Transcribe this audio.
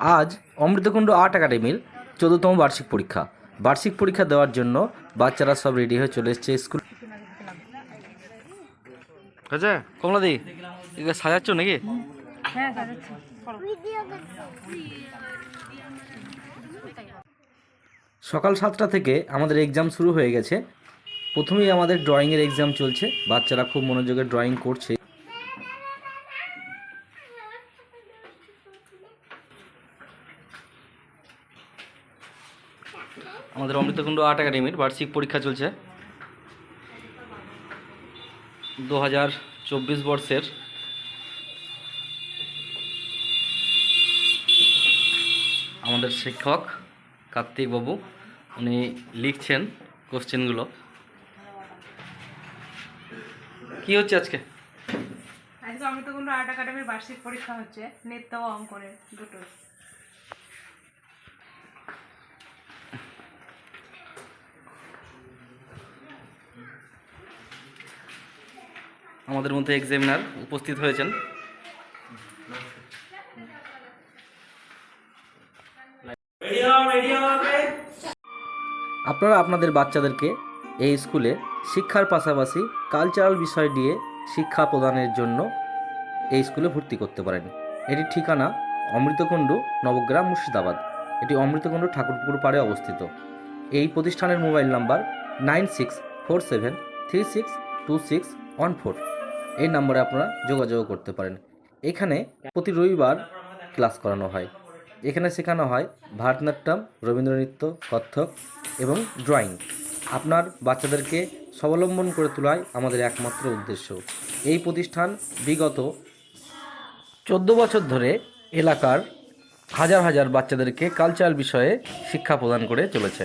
আজ অমৃতকুণ্ড আর্ট একাডেমির চোদ্দতম বার্ষিক পরীক্ষা। বার্ষিক পরীক্ষা দেওয়ার জন্য বাচ্চারা সব রেডি হয়ে চলে এসছে স্কুল হয়েছে কমলাদি এগুলো সাজাচ্ছ নাকি? হ্যাঁ। সকাল সাতটা থেকে আমাদের এক্সাম শুরু হয়ে গেছে। প্রথমেই আমাদের ড্রয়িংয়ের এক্সাম চলছে। বাচ্চারা খুব মনোযোগে ড্রয়িং করছে। আমাদের অমৃতকুণ্ড আর্ট একাডেমির বার্ষিক পরীক্ষা চলছে। দু হাজার চব্বিশ বর্ষের আমাদের শিক্ষক কার্তিক বাবু, উনি লিখছেন কোশ্চেনগুলো। কি হচ্ছে আজকে? আজকে অমৃতকুণ্ড আর্ট একাডেমির বার্ষিক পরীক্ষা হচ্ছে নৃত্য অঙ্কনের দুটো। আমাদের মধ্যে এক্সামিনার উপস্থিত হয়েছেন। আপনারা আপনাদের বাচ্চাদেরকে এই স্কুলে শিক্ষার পাশাপাশি কালচারাল বিষয় নিয়ে শিক্ষা প্রদানের জন্য এই স্কুলে ভর্তি করতে পারেন। এটির ঠিকানা অমৃতকুণ্ড, নবগ্রাম, মুর্শিদাবাদ। এটি অমৃতকুণ্ড ঠাকুরপুকুর পাড়ে অবস্থিত। এই প্রতিষ্ঠানের mobile number nine six four seven three six two six one four. এই নম্বরে আপনারা যোগাযোগ করতে পারেন। এখানে প্রতি রবিবার ক্লাস করানো হয়। এখানে শেখানো হয় ভারতনাট্যম, রবীন্দ্রনৃত্য, কত্থক এবং ড্রয়িং। আপনার বাচ্চাদেরকে স্বাবলম্বন করে তোলাই আমাদের একমাত্র উদ্দেশ্য। এই প্রতিষ্ঠান বিগত চোদ্দ বছর ধরে এলাকার হাজার হাজার বাচ্চাদেরকে কালচারাল বিষয়ে শিক্ষা প্রদান করে চলেছে।